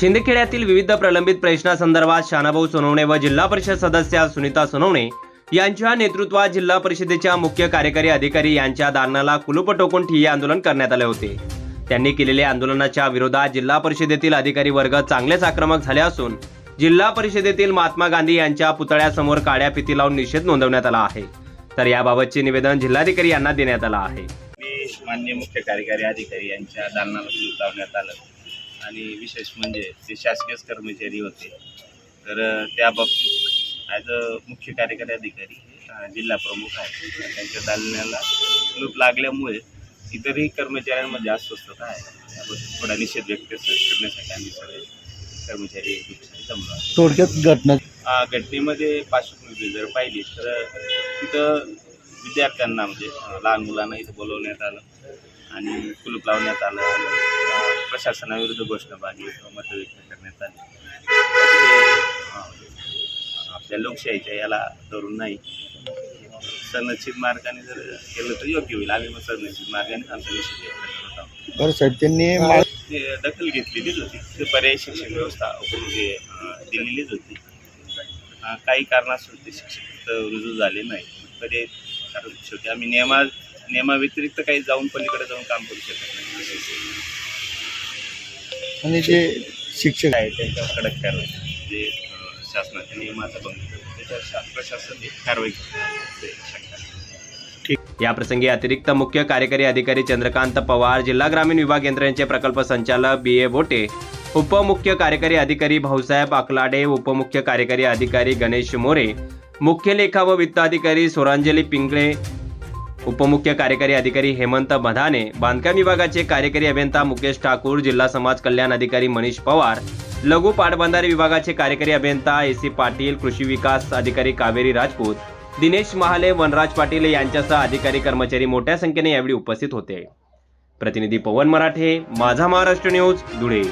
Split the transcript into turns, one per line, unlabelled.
शिंदखेड्यातील विविध प्रलंबित प्रश्नासंदर्भात शानाभाऊ सोनवणे व जिल्हा परिषद सदस्या सुनीता सोनवणे यांच्या नेतृत्वात जिल्हा परिषदेच्या मुख्य कार्यकारी अधिकारी यांच्या दालनाला कुलूप टोकून ठिय्या आंदोलन करण्यात आले होते. त्यांनी केलेल्या आंदोलनाच्या विरोधात जिल्हा परिषदेतील अधिकारी वर्ग चांगलेच आक्रमक झाले असून जिल्हा परिषदेतील महात्मा गांधी यांच्या पुतळ्यासमोर काळ्या फिती लावून निषेध नोंदवण्यात आला आहे. तर याबाबतचे निवेदन जिल्हाधिकारी यांना देण्यात आलं आहे.
मी माननीय मुख्य कार्यकारी अधिकारी यांच्या दालनाला लावण्यात आलं. आणि विशेष म्हणजे ते शासकीय कर्मचारी होते. तर त्या बाबतीत ॲज अ मुख्य कार्यकारी अधिकारी जिल्हा प्रमुख आहे. त्यांच्या दालनाला कुलूप लागल्यामुळे इतरही कर्मचाऱ्यांमध्ये अस्वस्थता आहे. त्याबद्दल थोडा निषेध व्यक्त करण्यासाठी आम्ही सगळे कर्मचारी जमलो.
थोडक्यात घटना
घटनेमध्ये पार्श्वभूमी जर पाहिली तर तिथं विद्यार्थ्यांना म्हणजे लहान मुलांना इथं बोलवण्यात आलं आणि कुलूप लावण्यात आलं प्रशासनाविरुद्ध घोषणाबाजी मतं व्यक्त करण्यात आली. आपल्या लोकशाहीच्या याला धरून नाही. सनचित मार्गाने जर केलं तर योग्य होईल. आम्ही मग सनचित मार्गाने आमचा निषेध व्यक्त करत आहोत.
साहेब त्यांनी
दखल घेतलेलीच होती. ते पर्यायी शिक्षण व्यवस्था दिलेलीच होती. काही कारणास्तव ते शिक्षक रुजू झाले नाही पर्याय शेवटी आम्ही नियमा नियमाव्यतिरिक्त काही जाऊन पलीकडे जाऊन काम करू शकत नाही.
आणि जे शिक्षक
आहे त्यांच्यावर कडक कारवाई. जे शासनाच्या नियमाचा भंग करतो, त्याच्यावर शा- प्रशासन कारवाई करतो.
या प्रसंगी अतिरिक्त मुख्य कार्यकारी अधिकारी चंद्रकांत पवार जिल्हा ग्रामीण विभाग यंत्रणेचे प्रकल्प संचालक बी ए बोटे उपमुख्य कार्यकारी अधिकारी भाऊसाहेब अकलाडे उपमुख्य कार्यकारी अधिकारी गणेश मोरे मुख्य लेखा व वित्त अधिकारी सोरांजली पिंगळे उपमुख्य कार्यकारी अधिकारी हेमंत मधाने बांधकाम विभागाचे कार्यकारी अभियंता मुकेश ठाकूर जिल्हा समाज कल्याण अधिकारी मनीष पवार लघु पाटबंधारे विभागाचे कार्यकारी अभियंता ए सी पाटील कृषी विकास अधिकारी कावेरी राजपूत दिनेश महाले वनराज पाटील यांच्यासह अधिकारी कर्मचारी मोठ्या संख्येने यावेळी उपस्थित होते. प्रतिनिधी पवन मराठे माझा महाराष्ट्र न्यूज धुळे.